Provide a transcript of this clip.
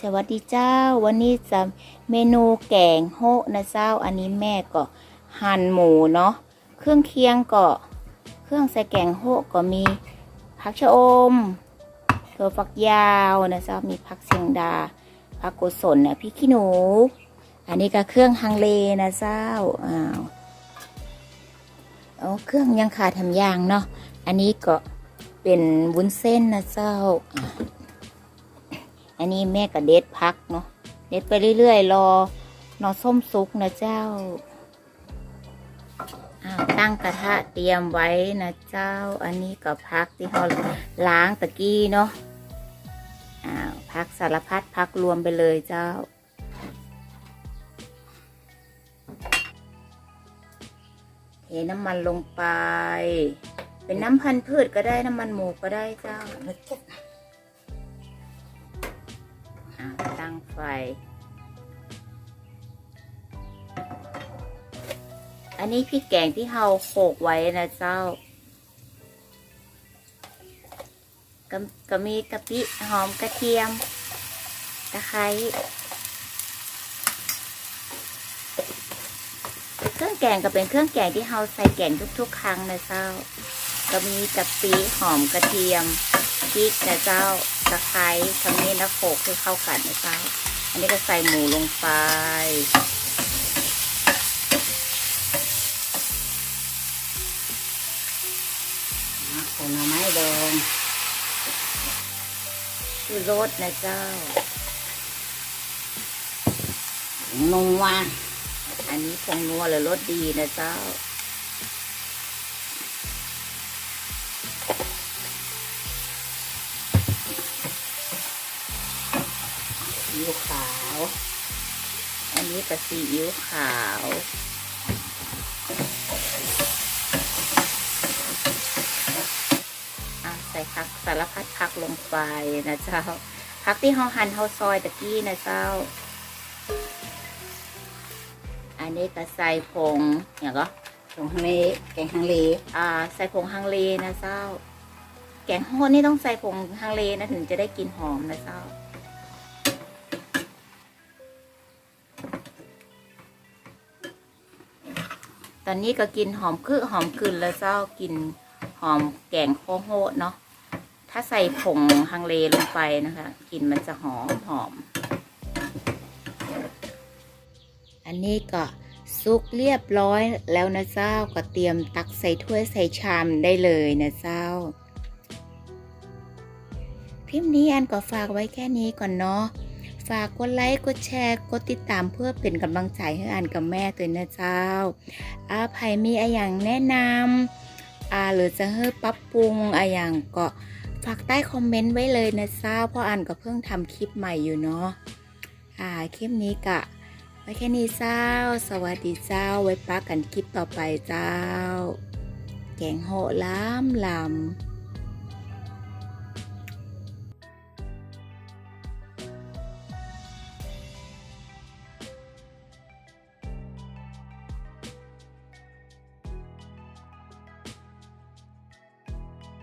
สวัสดีเจ้า วันนี้จะเมนูแกงโฮะนะเจ้า อันนี้แม่ก็หั่นหมูเนาะ เครื่องเคียงก็เครื่องใส่แกงโฮะก็มีผักชะอมถั่วฝักยาวนะเจ้า มีผักเสียงดา ผักกุศลนะพริกขี้หนู อันนี้ก็เครื่องฮังเลนะเจ้า อ้าวเอาเครื่องยังขาดทำยางเนาะ อันนี้ก็เป็นวุ้นเส้นนะเจ้า อันนี้แม่ก็เด็ดพักเนาะเด็ดไปเรื่อยๆ รอรอส้มสุกนะเจ้าอ้าวตั้งกระทะเตรียมไว้นะเจ้า อันนี้ก็พักที่เขาล้างตะกี้เนาะอ้าวพักสารพัดพักรวมไปเลยเจ้าเทน้ำมันลงไป เป็นน้ำพันธุ์พืชก็ได้น้ำมันหมูก็ได้เจ้า ตั้งไฟ อันนี้พริกแกงที่เราโขกไว้นะเจ้าก็ก็มีกะปิหอมกระเทียมตะไคร้เครื่องแกงก็เป็นเครื่องแกงที่เราใส่แกงทุกๆ ครั้งนะเจ้า ก็มีกะปิหอมกระเทียมพริกนะเจ้า ตะไคร้ขมิ้นะโขลกให้เข้ากันนะเจ้าอันนี้ก็ใส่หมูลงไป ผลไม้แดงคือรสนะเจ้า นัว อันนี้ผงนัวหรือรสดีนะเจ้า อิ๊วขาว อันนี้กับซีอิ๊วขาวอะใส่ผักสารพัดผักลงไปนะเจ้า ผักที่เราหั่นเราซอยตะกี้นะเจ้า อันนี้ก็ใส่ผงอย่างก็ผงฮังเลแกงฮังเลอ่า ใส่ผงฮังเลนะเจ้า แกงโฮดนี่ต้องใส่ผงฮังเลนะถึงจะได้กลิ่นหอมนะเจ้า ตอนนี้ก็กินหอมคือหอมกลืนแล้วเจ้ากินหอมแกงโคโฮเนาะถ้าใส่ผงฮังเลลงไปนะคะกลิ่นมันจะหอมหอม อันนี้ก็ซุกเรียบร้อยแล้วนะเจ้าก็เตรียมตักใส่ถ้วยใส่ชามได้เลยนะเจ้าพิมพ์นี้อันก็ฝากไว้แค่นี้ก่อนเนาะ ฝากกดไลค์ กดแชร์ กดติดตามเพื่อเป็นกำลังใจให้อันกับแม่ตัวนะเจ้า อาไผมีอะไรอย่างแนะนำอาหรือจะเฮ้ปรับปรุงอะไรอย่างก็ฝากใต้คอมเมนต์ไว้เลยนะเจ้าเพราะอันก็เพิ่งทำคลิปใหม่อยู่เนาะ อ่าคลิปนี้กะ ไว้แค่นี้เจ้า สวัสดีเจ้า ไว้ปักกันคลิปต่อไปเจ้า แกงโหล้ำลำ